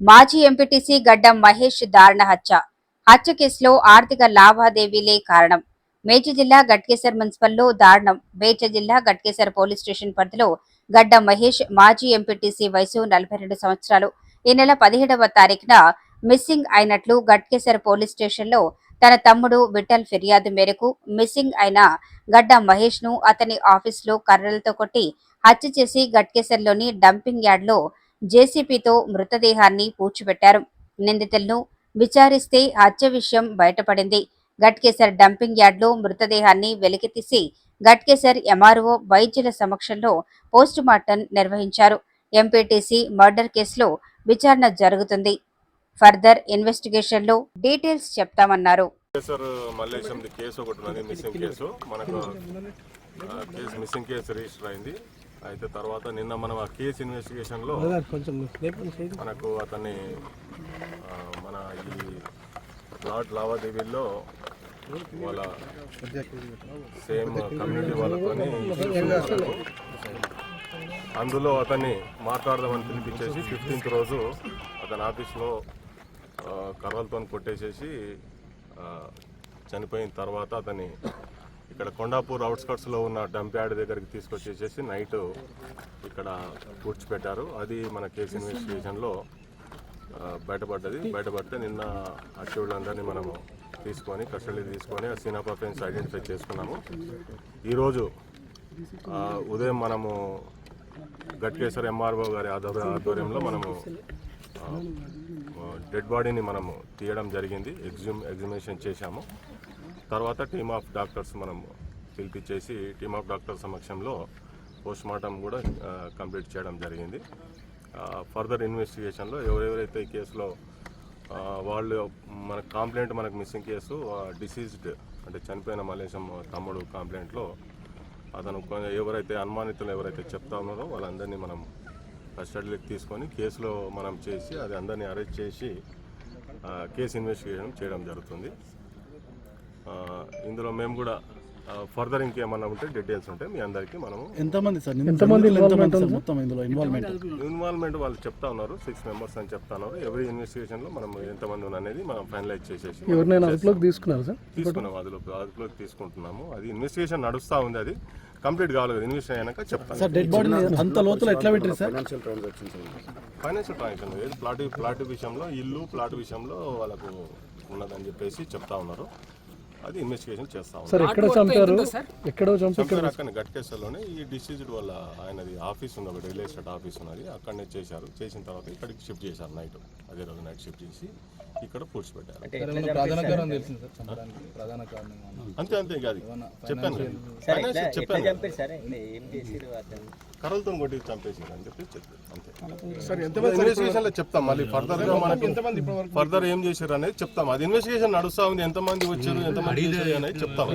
మాజీ ఎంపీటీసీ గడ్డం మహేష్ దారుణ హత్య. హత్య కేసులో ఆర్థిక లావాదేవీలే కారణం. మేడ్చల్ జిల్లా గట్కేసర్ మున్సిపల్లో దారుణం. మేడ్చల్ జిల్లా గట్కేసర్ పోలీస్ స్టేషన్ పరిధిలో గడ్డం మహేష్ మాజీ ఎంపీటీసీ వయసు నలభై రెండు సంవత్సరాలు. ఈ నెల పదిహేడవ తారీఖున మిస్సింగ్ అయినట్లు గట్కేసర్ పోలీస్ స్టేషన్లో తన తమ్ముడు విఠల్ ఫిర్యాదు మేరకు మిస్సింగ్ అయిన గడ్డ మహేష్ను అతని ఆఫీస్లో కర్రలతో కొట్టి హత్య చేసి గట్కేసర్లోని డంపింగ్ యార్డ్లో జేసీపీతో మృతదేహాన్ని పూడ్చిపెట్టారు. నిందితులను విచారిస్తే హత్య విషయం బయటపడింది. గట్కేసర్ డంపింగ్ యార్డ్లో మృతదేహాన్ని వెలికితీసి గట్కేసర్ ఎంఆర్ఓ వైద్యుల సమక్షంలో పోస్టుమార్టం నిర్వహించారు. ఎంపీటీసీ మర్డర్ కేసులో విచారణ జరుగుతుంది. ఫర్దర్ ఇన్వెస్టిగేషన్లో డీటెయిల్స్ చెప్తామన్నారు. కేసు ఒకటి మిస్సింగ్ కేసు. మనకు కేసు మిస్సింగ్ కేసు రిజిస్టర్ అయింది. అయితే తర్వాత నిన్న మనం ఆ కేసు ఇన్వెస్టిగేషన్లో మనకు అతన్ని మన ఈ ప్లాట్ లావాదేవీల్లో వాళ్ళ సేమ్ కమ్యూనిటీ వాళ్ళతో అందులో అతన్ని మాట్లాడదామని పిలిపించేసి ఫిఫ్టీన్త్ రోజు అతని ఆఫీస్లో కర్రలతో కొట్టేసేసి చనిపోయిన తర్వాత అతన్ని ఇక్కడ కొండాపూర్ అవుట్స్కట్స్లో ఉన్న డంప్ యార్డ్ దగ్గరికి తీసుకొచ్చేసేసి నైట్ ఇక్కడ పూడ్చిపెట్టారు అది మన కేసు ఇన్వెస్టిగేషన్లో బయటపడ్డది. బయటపడితే నిన్న అక్యూళ్ళందరినీ మనము తీసుకొని కస్టడీ తీసుకొని ఆ సీన్ ఆఫ్ అఫెన్స్ ఐడెంటిఫై చేసుకున్నాము. ఈరోజు ఉదయం మనము గట్కేశ్వర్ ఎంఆర్ఓ గారి ఆధ్వర్య ఆధ్వర్యంలో మనము డెడ్ బాడీని మనము తీయడం జరిగింది. ఎగ్జిమ్ ఎగ్జిబిషన్ చేశాము. తర్వాత టీమ్ ఆఫ్ డాక్టర్స్ మనం పిలిపించేసి టీమ్ ఆఫ్ డాక్టర్ సమక్షంలో పోస్ట్ మార్టం కూడా కంప్లీట్ చేయడం జరిగింది. ఫర్దర్ ఇన్వెస్టిగేషన్లో ఎవరెవరైతే ఈ కేసులో వాళ్ళు మన కాంప్లైంట్ మనకు మిస్సింగ్ కేసు డిసీజ్డ్ అంటే చనిపోయిన మలేశం తమ్ముడు కాంప్లైంట్లో అతను ఎవరైతే అనుమానితులు ఎవరైతే చెప్తా ఉన్నారో వాళ్ళందరినీ మనం కస్టడీలోకి తీసుకొని కేసులో మనం చేసి అది అందరినీ అరెస్ట్ చేసి కేసు ఇన్వెస్టిగేషన్ చేయడం జరుగుతుంది. ఇందులో మేము కూడా ఫర్దర్ ఇంకేమన్నా ఉంటే డీటెయిల్స్ ఉంటాయి మీ అందరికీ మనము ఎంతమంది సార్? ఎంతమంది మొత్తం ఇందులో ఇన్వాల్వ్మెంట్ ఇన్వాల్వ్మెంట్ వాళ్ళు చెప్తా ఉన్నారు సిక్స్ మెంబర్స్ అని చెప్తా ఉన్నారు. ఎవరి ఇన్వెస్టిగేషన్లో మనం ఎంతమంది ఉన్నారు అనేది మనం ఫైనలైజ్ చేసేసి ఎవరినైనా అదుపులోకి తీసుకున్నారు సార్? తీసుకున్నాం అదుపులోకి అదుపులోకి తీసుకుంటున్నాము. అది ఇన్వెస్టిగేషన్ నడుస్తా ఉంది అది కంప్లీట్ కావాలి కదా ఇన్వెస్టిగేషన్ అయినాక చెప్తాను. సార్ డెడ్ బాడీని అంత లోతులు ఎట్లా పెట్టారు సార్? ఫైనాన్షియల్ ట్రాన్సాక్షన్ ఏది ప్లాట్ ప్లాట్ విషయంలో ఇల్లు ప్లాట్ విషయంలో వాళ్ళకు ఉన్నదని చెప్పేసి చెప్తా ఉన్నారు. అది ఇన్వెస్టిగేషన్ చేస్తా సార్ ఎక్కడ చంపారు? ఎక్కడో చంపి చంపారు అక్కడ గట్కేశ్వర్లోనే ఈ డిసీజ్డ్ వల్ల ఆయనది ఆఫీస్ ఉంది ఒకటి రియల్ ఎస్టేట్ ఆఫీస్ ఉన్నది. అక్కడనే చేశారు. చేసిన తర్వాత ఇక్కడికి షిఫ్ట్ చేశారు నైట్. అదే రోజు నైట్ షిఫ్ట్ చేసి ఇక్కడ పూడ్చిపెట్టారు ప్రధాన కారణం తెలిసింది సార్ చంపడానికి ప్రధాన కారణం ఏమన్నా? అంతే అంతే ఇంకా అది. చెప్పాను. చెప్పాను. చంపారు సరే? ఏం చేసిరు అతను? కర్రలతో కొట్టి చంపేసారు అని చెప్పి చెప్పారు అంతే. ఇన్వెస్టిగేషన్లో చెప్తాం మళ్ళీ ఫర్దర్గా మనకు ఫర్దర్ ఏం చేశారు అనేది చెప్తాం. అది ఇన్వెస్టిగేషన్ నడుస్తా ఉంది ఎంతమంది వచ్చారు ఎంతమంది చేశారు అనేది చెప్తాం.